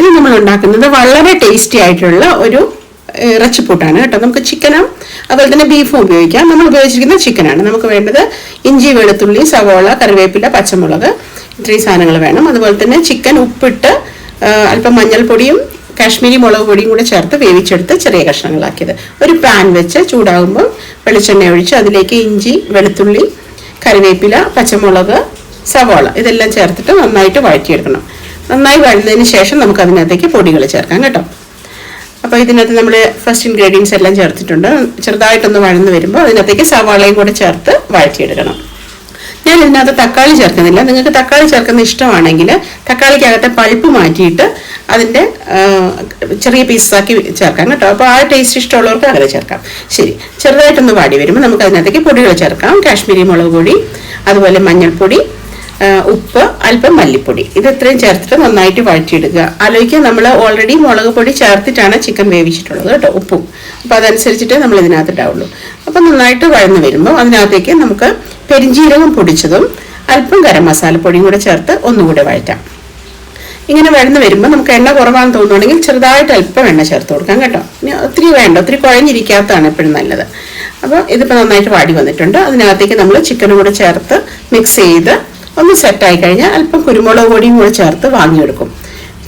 ഇത് നമ്മൾ ഉണ്ടാക്കുന്നത് വളരെ ടേസ്റ്റി ആയിട്ടുള്ള ഒരു ഇറച്ചിപ്പൂട്ടാണ് കേട്ടോ. നമുക്ക് ചിക്കനും അതുപോലെ തന്നെ ബീഫും ഉപയോഗിക്കാം. നമ്മൾ ഉപയോഗിച്ചിരിക്കുന്നത് ചിക്കനാണ് നമുക്ക് വേണ്ടത് ഇഞ്ചി വെളുത്തുള്ളി സവോള കറിവേപ്പില പച്ചമുളക് ഇത്രയും സാധനങ്ങൾ വേണം. അതുപോലെ തന്നെ ചിക്കൻ ഉപ്പിട്ട് അല്പം മഞ്ഞൾപ്പൊടിയും കാശ്മീരി മുളക് പൊടിയും കൂടെ ചേർത്ത് വേവിച്ചെടുത്ത് ചെറിയ കഷ്ണങ്ങളാക്കിയത്. ഒരു പാൻ വെച്ച് ചൂടാകുമ്പോൾ വെളിച്ചെണ്ണ ഒഴിച്ച് അതിലേക്ക് ഇഞ്ചി വെളുത്തുള്ളി കറിവേപ്പില പച്ചമുളക് സവോള ഇതെല്ലാം ചേർത്തിട്ട് നന്നായിട്ട് വഴറ്റിയെടുക്കണം. നന്നായി വഴന്നതിന് ശേഷം നമുക്ക് അതിനകത്തേക്ക് പൊടികൾ ചേർക്കാം കേട്ടോ. അപ്പോൾ ഇതിനകത്ത് നമ്മൾ ഫസ്റ്റ് ഇൻഗ്രീഡിയൻസ് എല്ലാം ചേർത്തിട്ടുണ്ട്. ചെറുതായിട്ടൊന്ന് വഴന്ന് വരുമ്പോൾ അതിനകത്തേക്ക് സവാളയും കൂടെ ചേർത്ത് വഴറ്റിയെടുക്കണം. ഞാൻ ഇതിനകത്ത് തക്കാളി ചേർക്കുന്നില്ല. നിങ്ങൾക്ക് തക്കാളി ചേർക്കുന്ന ഇഷ്ടമാണെങ്കിൽ തക്കാളിക്കകത്തെ പഴുപ്പ് മാറ്റിയിട്ട് അതിന്റെ ചെറിയ പീസാക്കി ചേർക്കാം കേട്ടോ. അപ്പോൾ ആ ടേസ്റ്റ് ഇഷ്ടമുള്ളവർക്ക് അങ്ങനെ ചേർക്കാം. ശരി. ചെറുതായിട്ടൊന്ന് വാടി വരുമ്പോൾ നമുക്ക് അതിനകത്തേക്ക് പൊടികൾ ചേർക്കാം. കാശ്മീരി മുളക് പൊടി അതുപോലെ മഞ്ഞൾപ്പൊടി ഉപ്പ് അല്പം മല്ലിപ്പൊടി. ഇത് ഇത്രയും ചേർത്തിട്ട് നന്നായിട്ട് വഴറ്റിയെടുക്കുക ആലോചിക്കുക നമ്മൾ ഓൾറെഡി മുളക് പൊടി ചേർത്തിട്ടാണ് ചിക്കൻ വേവിച്ചിട്ടുള്ളത് കേട്ടോ ഉപ്പും. അപ്പോൾ അതനുസരിച്ചിട്ട് നമ്മൾ ഇതിനകത്ത് ഇടാവുള്ളൂ. അപ്പം നന്നായിട്ട് വഴന്ന് വരുമ്പോൾ അതിനകത്തേക്ക് നമുക്ക് പെരിഞ്ജീരകം പൊടിച്ചതും അല്പം ഗരം മസാലപ്പൊടിയും കൂടെ ചേർത്ത് ഒന്നുകൂടെ വഴറ്റാം. ഇങ്ങനെ വഴന്ന് വരുമ്പോൾ നമുക്ക് എണ്ണ കുറവാണെന്ന് തോന്നുകയാണെങ്കിൽ ചെറുതായിട്ട് അല്പം എണ്ണ ചേർത്ത് കൊടുക്കാം കേട്ടോ. ഇനി ഒത്തിരി വേണ്ട ഒത്തിരി കുഴഞ്ഞിരിക്കാത്തതാണ് എപ്പോഴും നല്ലത്. അപ്പോൾ ഇതിപ്പോൾ നന്നായിട്ട് വാടി വന്നിട്ടുണ്ട്. അതിനകത്തേക്ക് നമ്മൾ ചിക്കനും കൂടെ ചേർത്ത് മിക്സ് ചെയ്ത് ഒന്ന് സെറ്റായി കഴിഞ്ഞാൽ അല്പം കുരുമുളക് പൊടിയും കൂടെ ചേർത്ത് വാങ്ങിയെടുക്കും.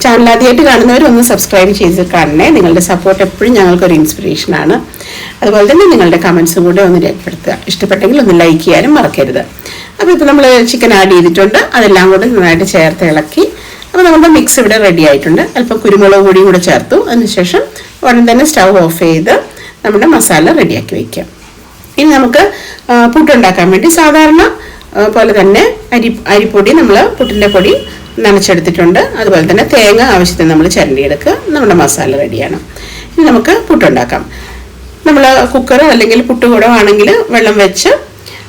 ചാനൽ ആദ്യമായിട്ട് കാണുന്നവർ ഒന്ന് സബ്സ്ക്രൈബ് ചെയ്ത് കാണണേ. നിങ്ങളുടെ സപ്പോർട്ട് എപ്പോഴും ഞങ്ങൾക്കൊരു ഇൻസ്പിറേഷനാണ് അതുപോലെ തന്നെ നിങ്ങളുടെ കമൻസും കൂടെ ഒന്ന് രേഖപ്പെടുത്തുക. ഇഷ്ടപ്പെട്ടെങ്കിൽ ഒന്ന് ലൈക്ക് ചെയ്യാനും മറക്കരുത്. അപ്പോൾ ഇപ്പോൾ നമ്മൾ ചിക്കൻ ആഡ് ചെയ്തിട്ടുണ്ട്. അതെല്ലാം കൂടെ നന്നായിട്ട് ചേർത്ത് ഇളക്കി. അപ്പോൾ നമ്മുടെ മിക്സ് ഇവിടെ റെഡി ആയിട്ടുണ്ട്. അല്പം കുരുമുളക് പൊടിയും കൂടെ ചേർത്തു. അതിനുശേഷം ഉടൻ തന്നെ സ്റ്റൗ ഓഫ് ചെയ്ത് നമ്മുടെ മസാല റെഡിയാക്കി വയ്ക്കാം ഇനി നമുക്ക് പുട്ടുണ്ടാക്കാൻ വേണ്ടി സാധാരണ പോലെ തന്നെ അരി അരിപ്പൊടി നമ്മൾ പുട്ടിന്റെ പൊടി നനച്ചെടുത്തിട്ടുണ്ട്. അതുപോലെ തന്നെ തേങ്ങ ആവശ്യത്തിന് നമ്മൾ ചരണ്ടിയെടുക്കുക. നമ്മുടെ മസാല റെഡിയാണ്. ഇനി നമുക്ക് പുട്ടുണ്ടാക്കാം. നമ്മൾ കുക്കർ അല്ലെങ്കിൽ പുട്ടുകുടം ആണെങ്കിൽ വെള്ളം വെച്ച്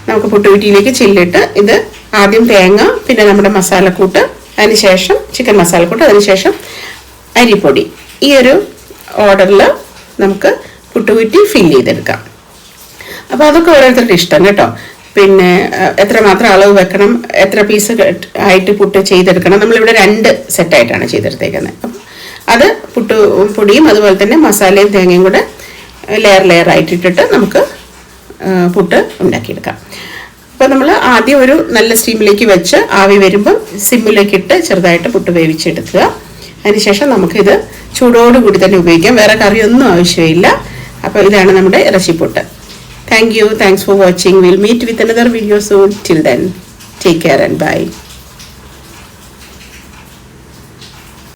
നമുക്ക് പുട്ടുകുറ്റിയിലേക്ക് ചില്ലിട്ട് ഇത് ആദ്യം തേങ്ങ പിന്നെ നമ്മുടെ മസാലക്കൂട്ട് അതിനുശേഷം ചിക്കൻ മസാലക്കൂട്ട് അതിനുശേഷം അരിപ്പൊടി. ഈ ഒരു ഓർഡറിൽ നമുക്ക് പുട്ടുകുറ്റി ഫില്ല് ചെയ്തെടുക്കാം. അപ്പോൾ അതൊക്കെ ഓരോരുത്തരുടെ ഇഷ്ടം കേട്ടോ. പിന്നെ എത്ര എത്രമാത്രം അളവ് വെക്കണം എത്ര പീസ് ആയിട്ട് പുട്ട് ചെയ്തെടുക്കണം നമ്മളിവിടെ രണ്ട് സെറ്റായിട്ടാണ് ചെയ്തെടുത്തേക്കുന്നത്. അത് പുട്ട് പൊടിയും അതുപോലെ തന്നെ മസാലയും തേങ്ങയും കൂടെ ലെയർ ലെയർ ആയിട്ട് ഇട്ടിട്ട് നമുക്ക് പുട്ട് ഉണ്ടാക്കിയെടുക്കാം. അപ്പോൾ നമ്മൾ ആദ്യം ഒരു നല്ല സ്റ്റീമിലേക്ക് വെച്ച് ആവി വരുമ്പം സിമ്മിലേക്ക് ഇട്ട് ചെറുതായിട്ട് പുട്ട് വേവിച്ചെടുക്കുക. അതിനുശേഷം നമുക്കിത് ചൂടോടുകൂടി തന്നെ ഉപയോഗിക്കാം. വേറെ കറിയൊന്നും ആവശ്യമില്ല. അപ്പോൾ ഇതാണ് നമ്മുടെ ഇറച്ചിപ്പുട്ട്. Thank you. Thanks for watching. We'll meet with another video soon. Till then, take care and bye.